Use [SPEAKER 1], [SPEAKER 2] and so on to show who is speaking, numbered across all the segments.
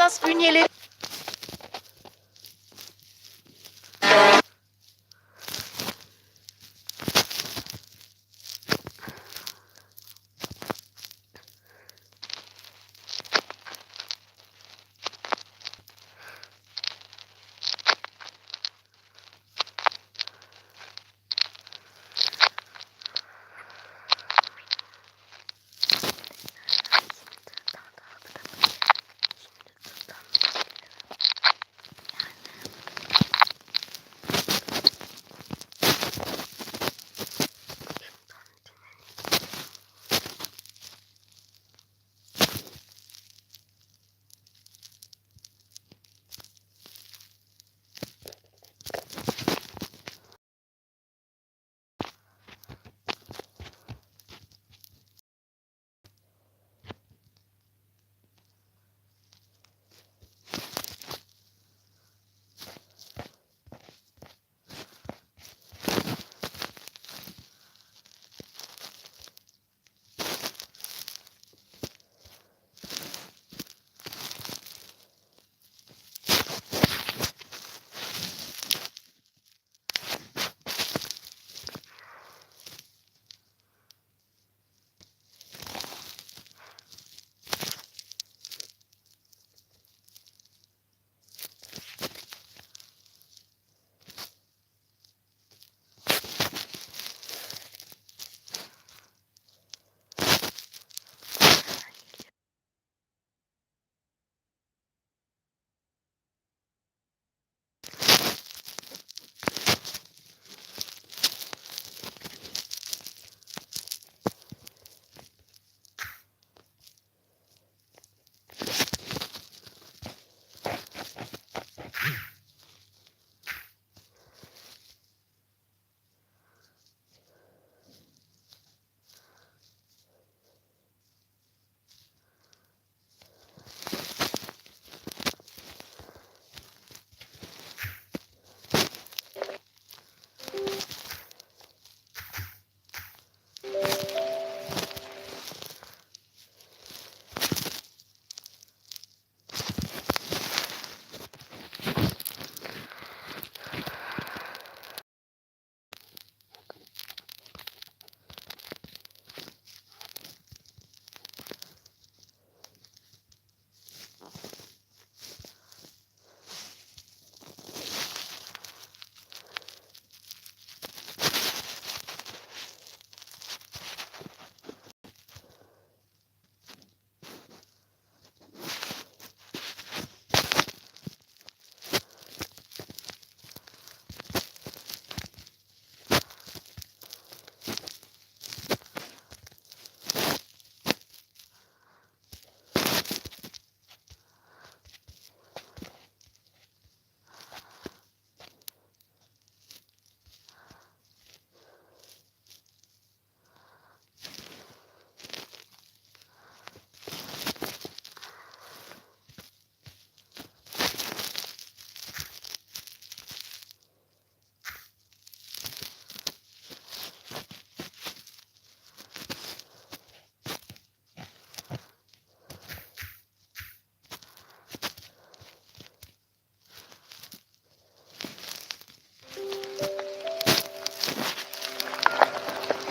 [SPEAKER 1] Texas Bühneli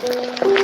[SPEAKER 1] Música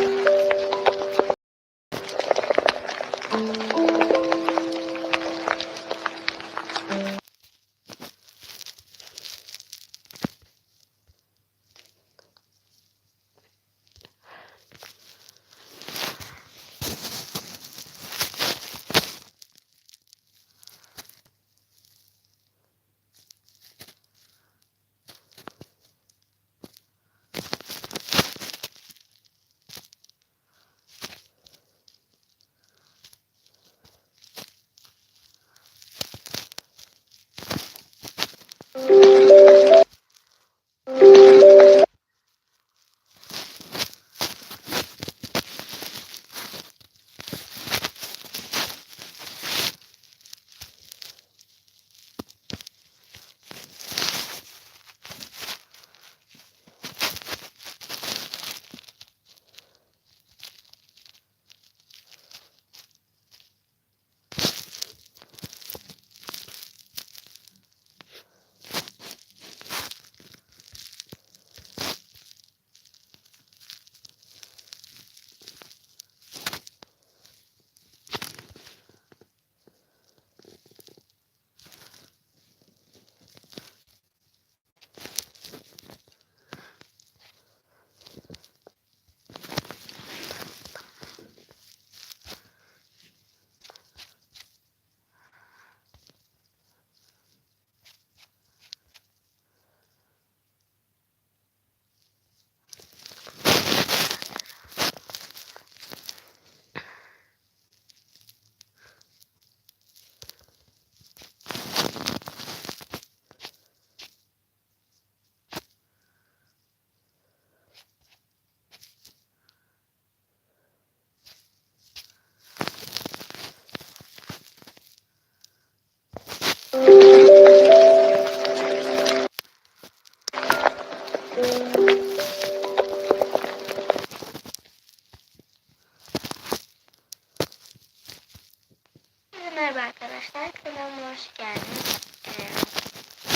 [SPEAKER 1] Merhaba arkadaşlar, kanalıma hoş geldiniz. Ee,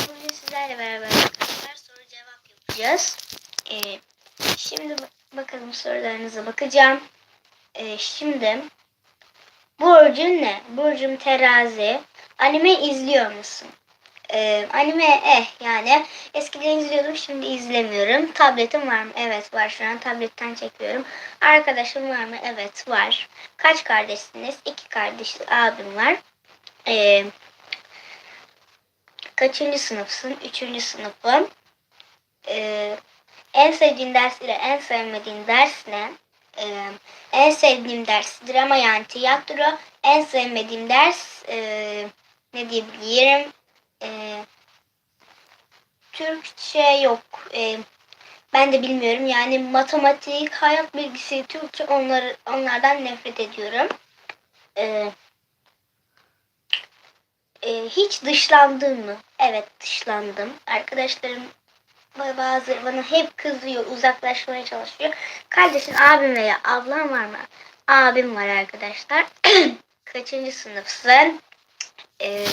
[SPEAKER 1] bugün sizlerle beraber arkadaşlar soru cevap yapacağız. Ee, şimdi ba- bakalım sorularınıza bakacağım. Ee, şimdi Burcun ne? Burcum terazi. Anime izliyor musun? Ee, anime eh yani eskiden izliyordum şimdi izlemiyorum. Tabletim var mı? Evet var şu an tabletten çekiyorum. Arkadaşım var mı? Evet var. Kaç kardeşsiniz? İki kardeş abim var. Ee, kaçıncı sınıfsın? Üçüncü sınıfım. Ee, en sevdiğin ders ile en sevmediğin ders ne? Ee, en sevdiğim ders drama yani tiyatro. En sevmediğim ders ee, ne diyebilirim? Ee, Türkçe yok. Ee, ben de bilmiyorum. Yani matematik, hayat bilgisi, Türkçe onları onlardan nefret ediyorum. Ee, e, hiç dışlandın mı? Evet dışlandım. Arkadaşlarım ba- bazı bana hep kızıyor, uzaklaşmaya çalışıyor. Kardeşin abim veya ablam var mı? Abim var arkadaşlar. Kaçıncı sınıfsın? Ee,